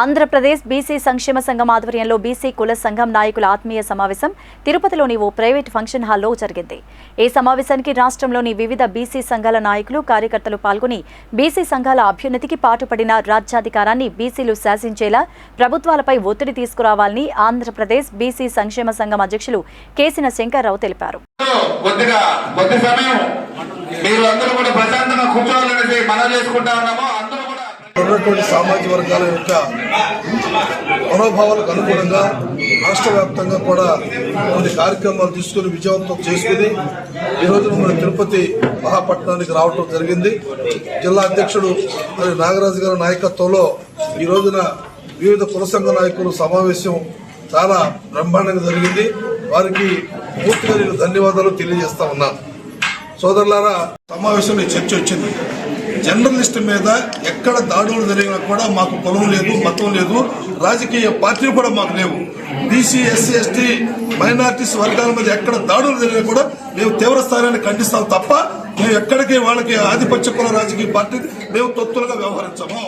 Andhra Pradesh BC సంక్షేమ సంఘం ఆధ్వర్యంలో బీసీ కుల సంఘం నాయకుల ఆత్మీయ సమావేశం తిరుపతిలోని ఓ ప్రైవేట్ ఫంక్షన్ హాల్లో జరిగింది. ఈ సమావేశానికి రాష్ట్రంలోని వివిధ బీసీ సంఘాల నాయకులు కార్యకర్తలు పాల్గొని బీసీ సంఘాల అభ్యున్నతికి పాటుపడిన రాజ్యాధికారాన్ని బీసీలు శాసించేలా ప్రభుత్వాలపై ఒత్తిడి తీసుకురావాలని ఆంధ్రప్రదేశ్ బీసీ సంక్షేమ సంఘం అధ్యక్షులు కేసిన శంకర్రావు తెలిపారు. మీరు అందరూ కూడా ప్రశాంతంగా కూర్చోవాలనేసి మనం చేసుకుంటా ఉన్నాము. ఉన్నటువంటి సామాజిక వర్గాల యొక్క మనోభావాలకు అనుగుణంగా రాష్ట్ర వ్యాప్తంగా కూడా కొన్ని కార్యక్రమాలు తీసుకుని విజయవంతం చేసుకుని ఈ మన తిరుపతి మహాపట్నానికి రావడం జరిగింది. జిల్లా అధ్యక్షుడు మరి నాగరాజు గారి నాయకత్వంలో ఈ రోజున వివిధ కుల సంఘ నాయకులు సమావేశం చాలా బ్రహ్మాండంగా జరిగింది. వారికి పూర్తిగా నేను ధన్యవాదాలు తెలియజేస్తా ఉన్నాను. సోదరులారా సమావేశంలో చర్చ వచ్చింది. జర్నలిస్ట్ మీద ఎక్కడ దాడులు జరిగినా కూడా మాకు కులం లేదు మతం లేదు రాజకీయ పార్టీలు కూడా మాకు లేవు. బీసీ ఎస్సీ ఎస్టీ మైనార్టీస్ వర్గాల మీద ఎక్కడ దాడులు జరిగినా కూడా మేము తీవ్రస్థాయిని ఖండిస్తాం తప్ప మేము ఎక్కడికి వాళ్ళకి ఆధిపత్య కుల రాజకీయ పార్టీ మేము తొత్తులుగా వ్యవహరించము.